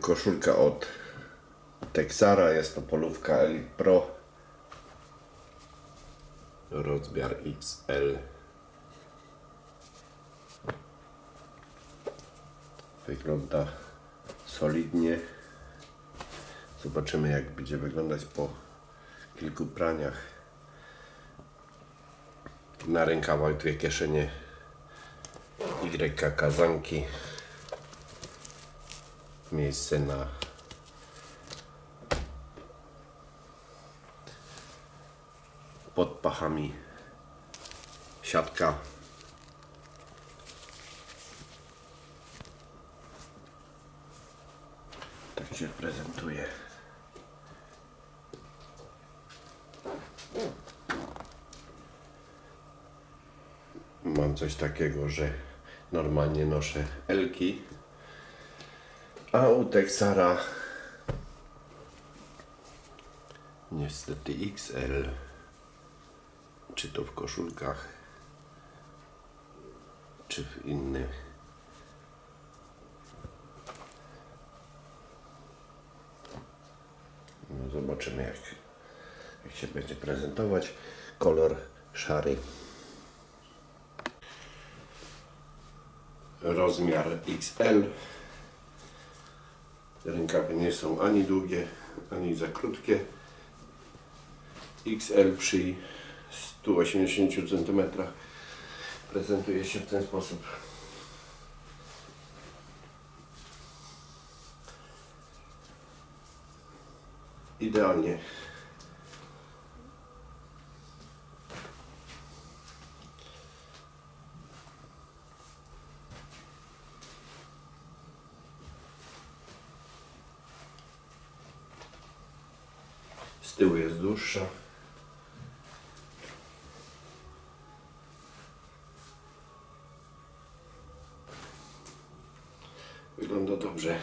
koszulka od Texara, jest to polówka Elite Pro. Rozmiar XL. Wygląda solidnie. Zobaczymy jak będzie wyglądać po kilku praniach. Na rękawach dwie kieszenie Y kazanki. Miejsce na pod pachami siatka. Tak się prezentuje. Mam coś takiego, że normalnie noszę Elki, a u Texara niestety XL. Czy to w koszulkach, czy w innych. No zobaczymy jak, jak się będzie prezentować. Kolor szary. Rozmiar XL. Rękawy nie są ani długie, ani za krótkie. XL przy 180 cm prezentuje się w ten sposób. Idealnie. Z tyłu jest dłuższa. Wygląda dobrze.